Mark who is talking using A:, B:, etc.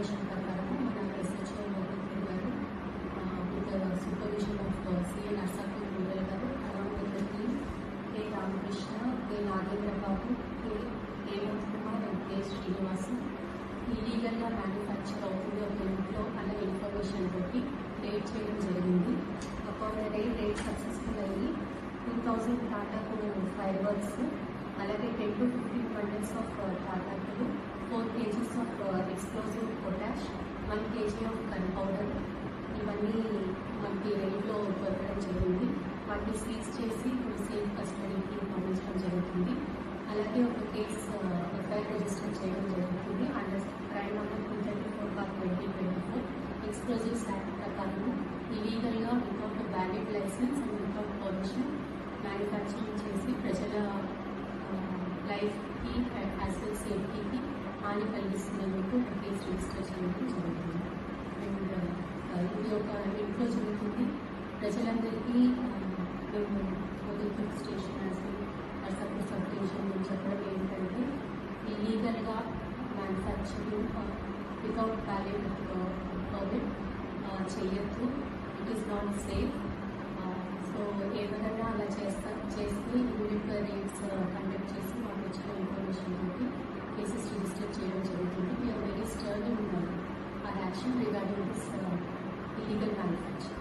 A: Medical ప్రకారము ప్రకారం మన ఎస్హెచ్ఓ లోపలికి గారు with supervision of CA Narsapur rural గారు along with the team K Ramakrishna K Nagendra Babu K Hemanth Kumar and K Srinivas ఇల్లీగల్గా manufacture అవుతుంది ఒక ఇంట్లో అన్న ఇన్ఫర్మేషన్ తోటి రేట్ చేయడం జరిగింది. అపాన్ రేట్ రేట్ సక్సెస్ఫుల్ అయ్యి టూ థౌజండ్ టాటాకు ఫైర్ వర్క్స్ అలాగే టెన్ టు ఫిఫ్టీన్ వాటిని సీజ్ చేసి ఇప్పుడు సేఫ్ కస్టడీకి పంపించడం జరుగుతుంది. అలాగే ఒక కేసు ఎఫ్ఐఆర్ రిజిస్టర్ చేయడం జరుగుతుంది. Under crime number two thirty four bar twenty twenty four explosives act ప్రకారం ఇలీగల్గా without valid license and without permission manufacturing చేసి ప్రజల లైఫ్కి యాజ్ వెల్ సేఫ్టీకి హాని కలిగిస్తున్నందుకు ఒక కేసు రిజిస్టర్ చేయడం జరుగుతుంది. అండ్ ఇది ఒక ఇంట్లో జరుగుతుంది ప్రజలందరికీ ఆ, మేము మొదటి station as Narsapur sub division నుంచి చెప్పడం ఏంటంటే ఇల్లీగల్గా మ్యానుఫ్యాక్చరింగ్ వితౌట్ వ్యాలిడ్ పర్మిట్ చేయొద్దు it is not safe so ఏ విధంగా అలా చేస్తా చేస్తే యూనిట్ రేట్స్ కండక్ట్ చేసి మాకు వచ్చిన ఇన్ఫర్మేషన్ తోటి కేసెస్ రిజిస్టర్ చేయడం జరుగుతుంది we're very stern in our action regarding this illegal manufacturing